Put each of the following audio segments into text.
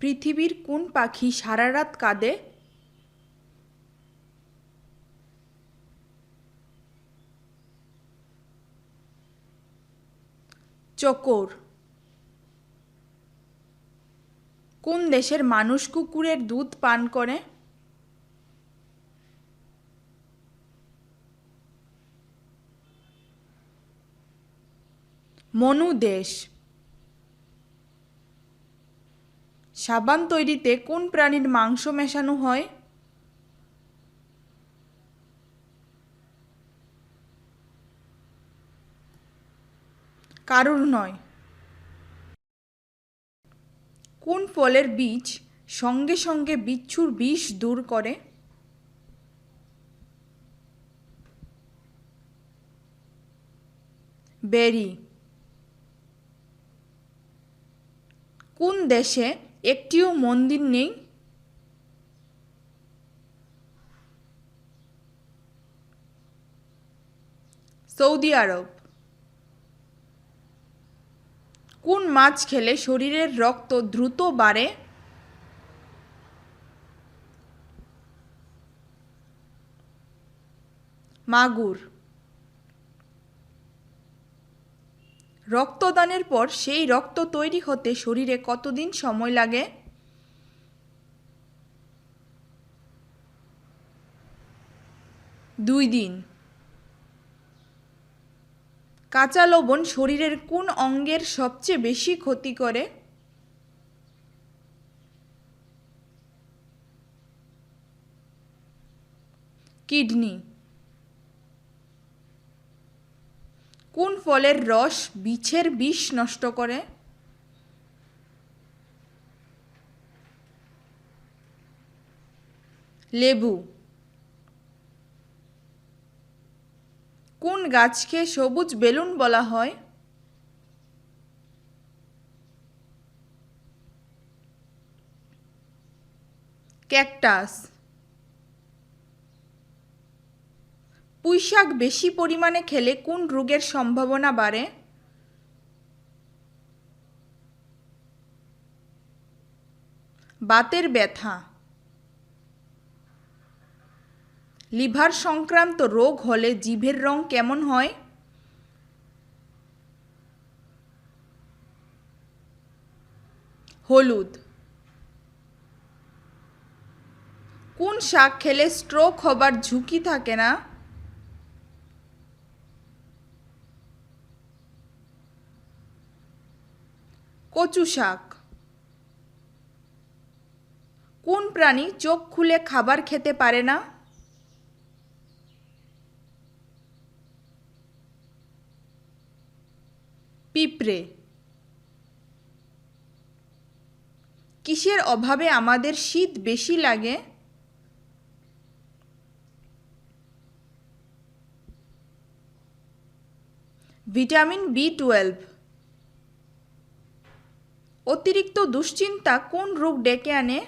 পৃথিবীর কোন পাখি সারা রাত কাঁদে? চকোর। কোন দেশের মানুষ কুকুরের দুধ পান করে? মনু দেশ। সাবান তৈরিতে কোন প্রাণীর মাংস মেশানো হয়? কারুর নয়। কোন ফলের বীজ সঙ্গে সঙ্গে বিচ্ছুর বিষ দূর করে? বেরি। কোন দেশে একটিও মন্দির নেই। Saudi Arab. কোন মাছ খেলে শরীরের রক্ত দ্রুত বাড়ে? মাগুর। রক্তদানের পর সেই রক্ত তৈরি হতে শরীরে কতদিন সময় লাগে? দুই দিন। কাঁচা লবণ শরীরের কোন অঙ্গের সবচেয়ে বেশি ক্ষতি করে? কিডনি। কোন ফলের রস বিছের বিষ নষ্ট করে? লেবু। কোন গাছকে সবুজ বেলুন বলা হয়? ক্যাকটাস। পুঁইশাক বেশি পরিমাণে খেলে কোন রোগের সম্ভাবনা বাড়ে? বাতের ব্যথা। লিভার সংক্রান্ত রোগ হলে জিভের রং কেমন হয়? হলুদ। কোন শাক খেলে স্ট্রোক হবার ঝুঁকি থাকে না? কচু শাক। কোন প্রাণী চোখ খুলে খাবার খেতে পারে না? পিঁপড়ে। কিসের অভাবে আমাদের শীত বেশি লাগে? Vitamin B twelve. অতিরিক্ত দুশ্চিন্তা কোন রোগ ডেকে আনে?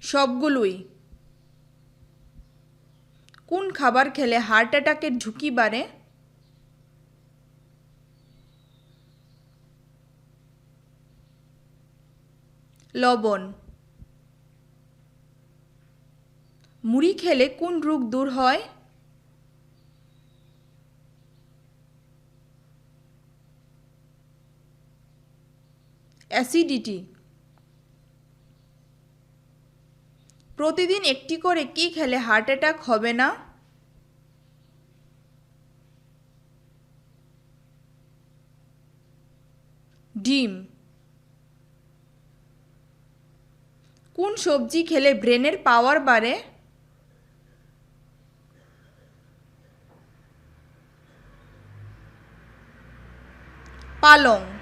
সবগুলোই। কোন খাবার খেলে হার্ট অ্যাটাকের ঝুঁকি বাড়ে? লবণ। মুড়ি খেলে কোন রোগ দূর হয়? অ্যাসিডিটি প্রতিদিন একটি করে কি খেলে হার্ট অ্যাটাক হবে না? ডিম। কোন সবজি খেলে ব্রেনের পাওয়ার বাড়ে? পালং।